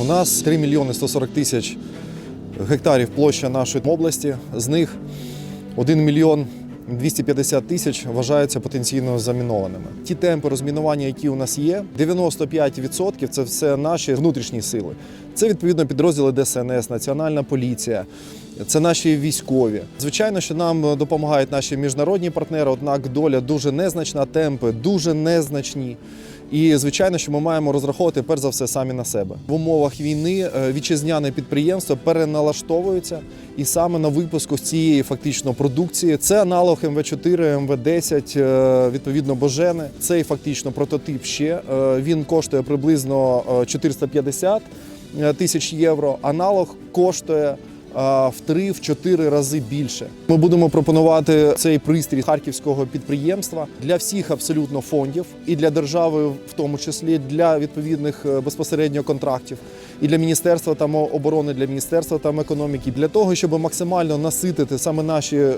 У нас 3 мільйони 140 тисяч гектарів площа нашої області. З них 1 мільйон 250 тисяч вважаються потенційно замінованими. Ті темпи розмінування, які у нас є, 95% це все наші внутрішні сили. Це відповідно підрозділи ДСНС, Національна поліція. Це наші військові. Звичайно, що нам допомагають наші міжнародні партнери, однак доля дуже незначна, темпи дуже незначні. І звичайно, що ми маємо розраховувати перш за все самі на себе. В умовах війни е, вітчизняне підприємство переналаштовується, і саме на випуску цієї фактично продукції це аналог МВ4, МВ10, е, відповідно Божени. Цей фактично прототип ще е, він коштує приблизно е, 450 тисяч євро. Аналог коштує в 3-4 рази більше. Ми будемо пропонувати цей пристрій харківського підприємства для всіх абсолютно фондів і для держави, в тому числі для відповідних е, безпосередньо контрактів, і для міністерства там оборони, для міністерства там економіки, для того, щоб максимально наситити саме наші е,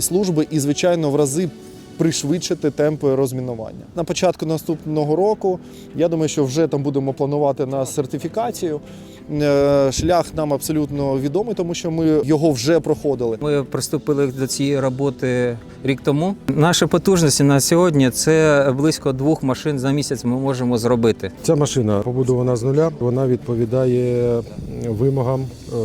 служби і, звичайно, в рази. Пришвидшити темпи розмінування на початку наступного року. Я думаю, що вже там будемо планувати на сертифікацію. Е, Шлях нам абсолютно відомий, тому що ми його вже проходили. Ми приступили до цієї роботи рік тому. Наші потужності на сьогодні це близько двох машин за місяць. Ми можемо зробити. Ця машина побудована з нуля. Вона відповідає вимогам е,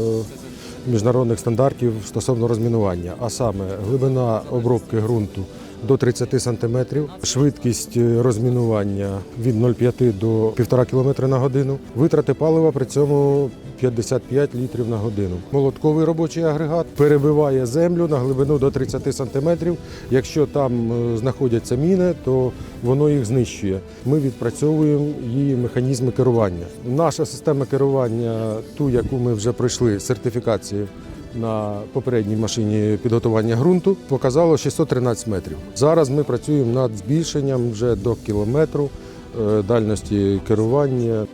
міжнародних стандартів стосовно розмінування, а саме глибина обробки ґрунту до 30 см, швидкість е, розмінування від 0,5 до 1,5 км на годину, витрати палива при цьому 55 літрів на годину. Молотковий робочий агрегат перебиває землю на глибину до 30 см. Якщо там е, знаходяться міни, то воно їх знищує. Ми відпрацьовуємо її механізми керування. Наша система керування, ту, яку ми вже пройшли сертифікацію на попередній машині підготування ґрунту, показало 613 метрів. Зараз ми працюємо над збільшенням вже до кілометру е, дальності керування.